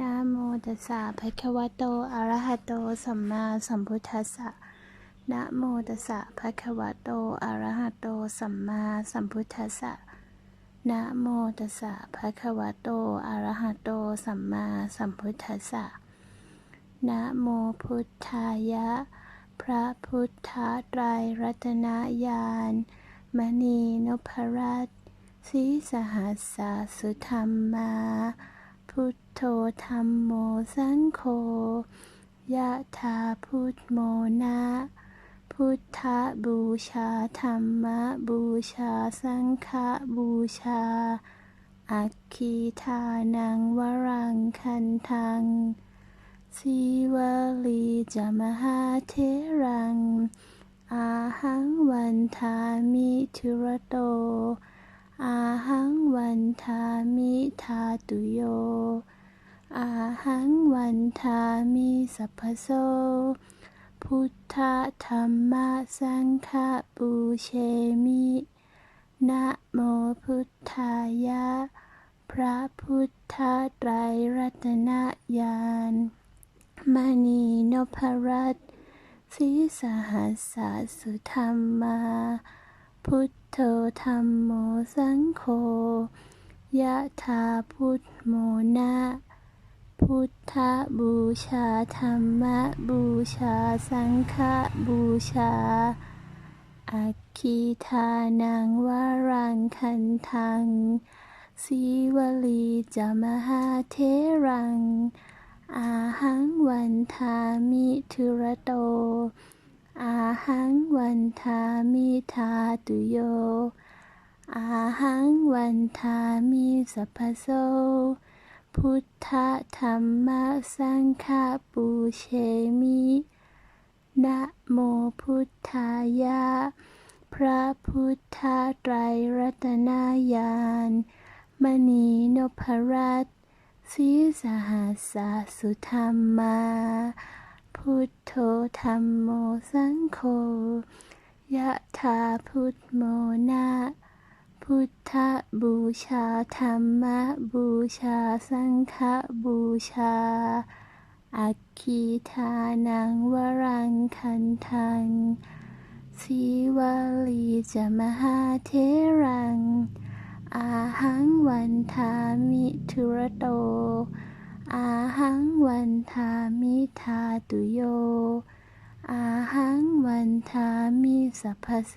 นะโมตัสสะภะคะวะโต อะระหะโต สัมมาสัมพุทธัสสะ นะโมตัสสะภะคะวะโต อะระหะโต สัมมาสัมพุทธัสสะ นะโมตัสสะภะคะวะโต อะระหะโต สัมมาสัมพุทธัสสะ นะโมพุทธายะ พระพุทธไตรรัตนญาณ มณีนพรัตน์ศีสหัสสะสุธรรมา พุทโธธรรมโมสังโฆยะถาพุทโมนะพุทธบูชาธรรมบูชาสังฆบูชา อัคคีทานังวรังคันทังสีวลีจะมหาเทรัง อาหังวันทามิทุระโต อาหังวันทามิทาตุโย อาหังวันทามิสัพพโส พุทธธรรมสังฆปูเชมินะโมพุทธายะ พระพุทธไตรรัตนญาณมณีนพรัตน์ศรีสหัสสะสุธรรมา พุทโธธรรมโมสังโฆยะถาพุทโมนะพุทธบูชาธรรมบูชาสังฆบูชา อัคคีทานังวรังคันทังสีวลีจะมหาเทรัง อาหังวันทามิทุระโต อาหังวันทามิทาตุโย อาหังวันทามิสัพพโสพุทธธรรมสังฆปูเชมินะโมพุทธายะ พระพุทธไตรรัตนญาณมณีนพรัตน์ศีสหัสสุธรรมา พุทโธธรรมโมสังโฆยะถาพุทโมนะพุทธบูชาธรรมบูชาสังฆบูชา อัคคีทานังวรังคันทังสีวลีจะมหาเทรัง อาหังวันทามิทุระโต อาหังวันทามิทาตุโย อาหังวันทามิสัพพโส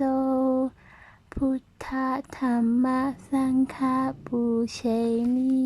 พุทธธรรมสังฆปูเชมิ